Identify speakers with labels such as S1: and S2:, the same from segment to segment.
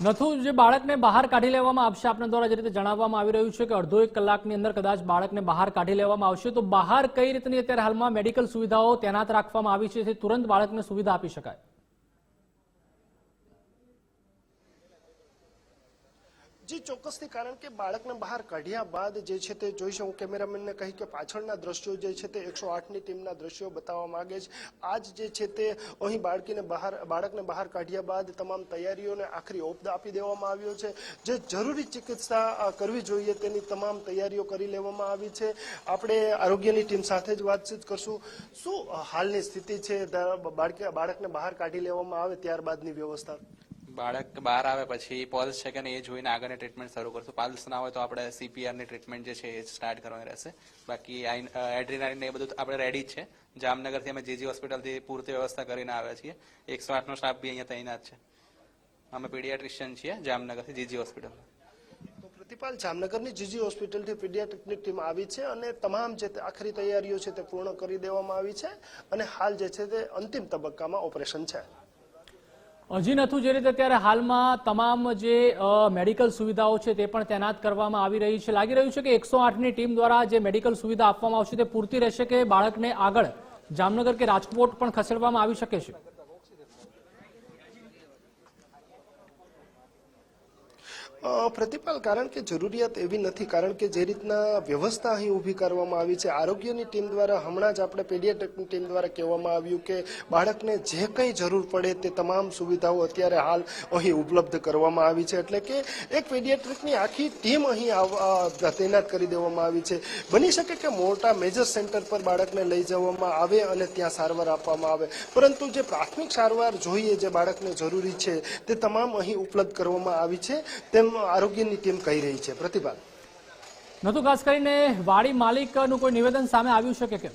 S1: નથુ, જે બાળકને બહાર કાઢી લેવામાં આવશે, આપના દ્વારા જે રીતે જણાવવામાં આવી રહ્યું છે કે અડધો એક કલાકની અંદર કદાચ બાળકને બહાર કાઢી લેવામાં આવશે, તો બહાર કઈ રીતની અત્યારે હાલમાં મેડિકલ સુવિધાઓ તૈનાત રાખવામાં આવી છે, જેથી તુરંત બાળકને સુવિધા આપી શકાય?
S2: જી ચોક્કસથી કારણ કે બાળકને બહાર કાઢ્યા બાદ જે છે તે જોઈ હું કેમેરામેનને કહી કે પાછળના દ્રશ્યો જે છે તે એકસો આઠની ટીમના દ્રશ્યો બતાવવા માગે છે. આજ જે છે તે અહીં બાળકીને બહાર, બાળકને બહાર કાઢ્યા બાદ તમામ તૈયારીઓને આખરી ઓપ આપી દેવામાં આવ્યો છે. જે જરૂરી ચિકિત્સા કરવી જોઈએ તેની તમામ તૈયારીઓ કરી લેવામાં આવી છે. આપણે આરોગ્યની ટીમ સાથે જ વાતચીત કરશું. શું હાલની સ્થિતિ છે? બાળકને બહાર કાઢી લેવામાં આવે ત્યારબાદની વ્યવસ્થા?
S3: બાળક બહાર આવે પછી પલ્સ છે કે નહીં એ જોઈને આગળની ટ્રીટમેન્ટ શરૂ કરશું. પલ્સ ના હોય તો આપણે સીપીઆરની ટ્રીટમેન્ટ જે છે એ સ્ટાર્ટ કરવાની રહેશે. બાકી એડ્રીનાલિન એ બધું આપણે રેડી જ છે. જામનગરથી અમે જીજી હોસ્પિટલથી પૂરતી વ્યવસ્થા કરીને આવ્યા છીએ. એકસો આઠનો સ્ટાફ બી અહીંયા તૈનાત છે. અમે પીડિયાટ્રિશિયન છીએ જામનગરથી જીજી હોસ્પિટલ
S2: પ્રતિપાલ, જામનગરની જીજી હોસ્પિટલથી પીડિયાટ્રિકની ટીમ આવી છે અને તમામ જે આખરી તૈયારીઓ છે તે પૂર્ણ કરી દેવામાં આવી છે અને હાલ જે છે તે અંતિમ તબક્કામાં ઓપરેશન છે.
S1: હજી નથી જે રીતે અત્યારે હાલમાં તમામ જે મેડિકલ સુવિધાઓ છે તે પણ તૈનાત કરવામાં આવી રહી છે. લાગી રહ્યું છે કે એકસો આઠની ટીમ દ્વારા જે મેડિકલ સુવિધા આપવામાં આવશે તે પૂરતી રહેશે કે બાળકને આગળ જામનગર કે રાજકોટ પણ ખસેડવામાં આવી શકે છે?
S2: પ્રતિપાલ, કારણ કે જરૂરિયાત એવી નથી, કારણ કે જે રીતના વ્યવસ્થા અહીં ઊભી કરવામાં આવી છે, આરોગ્યની ટીમ દ્વારા, હમણાં જ આપણે પેડિયાટ્રિકની ટીમ દ્વારા કહેવામાં આવ્યું કે બાળકને જે કંઈ જરૂર પડે તે તમામ સુવિધાઓ અત્યારે હાલ અહીં ઉપલબ્ધ કરવામાં આવી છે. એટલે કે એક પેડિયાટ્રિકની આખી ટીમ અહીં તૈનાત કરી દેવામાં આવી છે. બની શકે કે મોટા મેજર સેન્ટર પર બાળકને લઈ જવામાં આવે અને ત્યાં સારવાર આપવામાં આવે. પરંતુ જે પ્રાથમિક સારવાર જોઈએ જે બાળકને જરૂરી છે તે તમામ અહીં ઉપલબ્ધ કરવામાં આવી છે. તેમ આરોગ્યની ટીમ કહી રહી છે. પ્રતિભા.
S1: નતું ખાસ કરીને વાડી માલિકનું કોઈ નિવેદન સામે આવ્યું છે કે કેમ?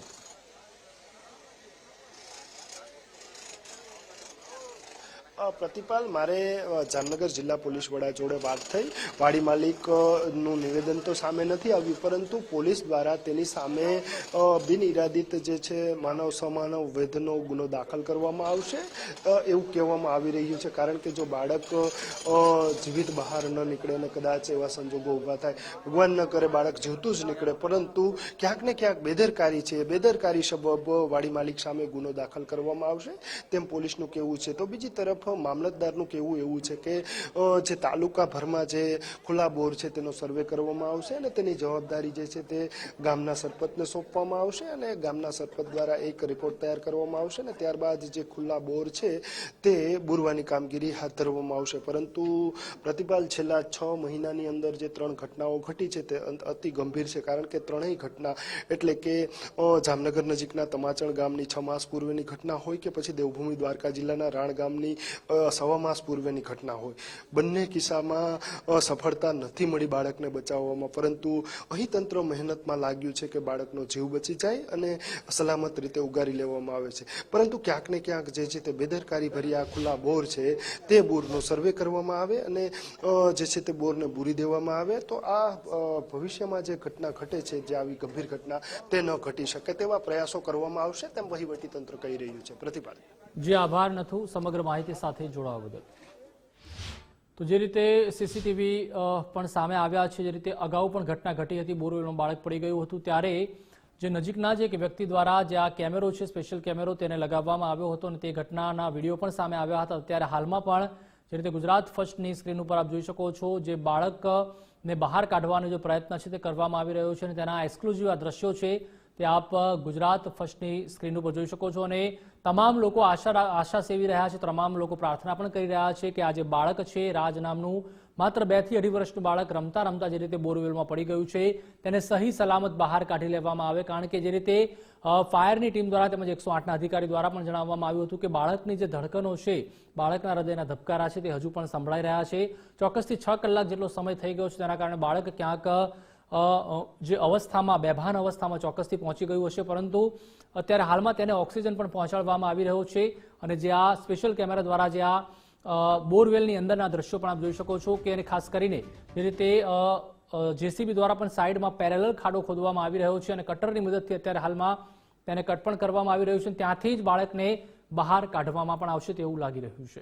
S2: પ્રતિપાલ, મારે જામનગર જિલ્લા પોલીસ વડા જોડે વાત થઈ. વાડી માલિકનું નિવેદન તો સામે નથી આવ્યું, પરંતુ પોલીસ દ્વારા તેની સામે બિનઇરાદિત બિન ઇરાદિત જે છે માનવ સમાનવ વેધનો ગુનો દાખલ કરવામાં આવશે. એવું કહેવામાં આવી રહ્યું છે, કારણ કે જો બાળક જીવિત બહાર ન નીકળે અને કદાચ એવા સંજોગો ઊભા થાય. ભગવાન ન કરે, બાળક જીવતું જ નીકળે, પરંતુ ક્યાંક ને ક્યાંક બેદરકારી છે. બેદરકારી સબબ વાડી માલિક સામે ગુનો દાખલ કરવામાં આવશે. તેમ પોલીસનું કહેવું છે. તો બીજી તરફ મામલતદારનું કહેવું એવું છે કે જે તાલુકાભરમાં જે ખુલ્લા બોર છે તેનો સર્વે કરવામાં આવશે અને તેની જવાબદારી જે છે તે ગામના સરપંચને સોંપવામાં આવશે અને ગામના સરપંચ દ્વારા એક રિપોર્ટ તૈયાર કરવામાં આવશે અને ત્યારબાદ જે ખુલ્લા બોર છે તે બુરવાની કામગીરી હાથ ધરવામાં આવશે. પરંતુ પ્રતિપાલ છેલ્લા છ મહિનાની અંદર જે ત્રણ ઘટનાઓ ઘટી છે તે અંત- ગંભીર છે. કારણ કે ત્રણેય ઘટના એટલે કે જામનગર નજીકના તમાચણ ગામની છ માસ પૂર્વેની ઘટના હોય કે પછી દેવભૂમિ દ્વારકા જિલ્લાના રાણ ગામની સવા માસ પૂર્વેની ઘટના હોય. બંને કિસ્સામાં સફળતા નથી મળી બાળકને બચાવવામાં, પરંતુ અહીં તંત્ર મહેનતમાં લાગ્યું છે કે બાળકનો જીવ બચી જાય અને સલામત રીતે ઉગારી લેવામાં આવે છે. પરંતુ ક્યાંક ને ક્યાંક જે છે તે બેદરકારી ભર્યા ખુલ્લા બોર છે તે બોરનો સર્વે કરવામાં આવે અને જે છે તે બોરને બૂરી દેવામાં આવે. તો આ ભવિષ્યમાં જે ઘટના ઘટે છે, જે આવી ગંભીર ઘટના, તે ન ઘટી શકે તેવા પ્રયાસો કરવામાં આવશે તેમ વહીવટી તંત્ર કહી રહ્યું છે. પ્રતિપાલ
S1: જે, આભાર નથુ. સમગ્ર માહિતી સાથે જોડાવા બદલ. તો જે રીતે સીસીટીવી પણ સામે આવ્યા છે, જે રીતે અગાઉ પણ ઘટના ઘટી હતી બોરવેલમાં બાળક પડી ગયું હતું, ત્યારે જે નજીકના જ એક વ્યક્તિ દ્વારા જે આ કેમેરો છે, સ્પેશિયલ કેમેરો તેને લગાવવામાં આવ્યો હતો અને તે ઘટનાના વીડિયો પણ સામે આવ્યા હતા. ત્યારે હાલમાં પણ જે રીતે ગુજરાત ફર્સ્ટની સ્ક્રીન ઉપર આપ જોઈ શકો છો, જે બાળકને બહાર કાઢવાનો જે પ્રયત્ન છે તે કરવામાં આવી રહ્યો છે અને તેના એક્સક્લુઝિવ આ દ્રશ્યો છે તે આપ ગુજરાત ફર્સ્ટની સ્ક્રીન ઉપર જોઈ શકો છો અને તમામ લોકો આશા આશા સેવી રહ્યા છે, તમામ લોકો પ્રાર્થના પણ કરી રહ્યા છે કે આ જે બાળક છે, રાજ નામનું માત્ર બેથી અઢી વર્ષનું બાળક રમતા રમતા જે રીતે બોરવેલમાં પડી ગયું છે, તેને સહી સલામત બહાર કાઢી લેવામાં આવે. કારણ કે જે રીતે ફાયરની ટીમ દ્વારા તેમજ એકસો આઠના અધિકારી દ્વારા પણ જણાવવામાં આવ્યું હતું કે બાળકની જે ધડકનો છે, બાળકના હૃદયના ધબકારા છે તે હજુ પણ સંભળાઈ રહ્યા છે. ચોક્કસથી છ કલાક જેટલો સમય થઈ ગયો છે, તેના કારણે બાળક ક્યાંક જે અવસ્થામાં, બેભાન અવસ્થામાં ચોક્કસથી પહોંચી ગયું હશે, પરંતુ અત્યારે હાલમાં તેને ઓક્સિજન પણ પહોંચાડવામાં આવી રહ્યો છે. અને જે આ સ્પેશિયલ કેમેરા દ્વારા જે આ બોરવેલની અંદરના દ્રશ્યો પણ આપ જોઈ શકો છો કે અને ખાસ કરીને જે રીતે જેસીબી દ્વારા પણ સાઈડમાં પેરેલલ ખાડો ખોદવામાં આવી રહ્યો છે અને કટરની મદદથી અત્યારે હાલમાં તેને કટ પણ કરવામાં આવી રહ્યું છે. ત્યાંથી જ બાળકને બહાર કાઢવામાં પણ આવશે તેવું લાગી રહ્યું છે.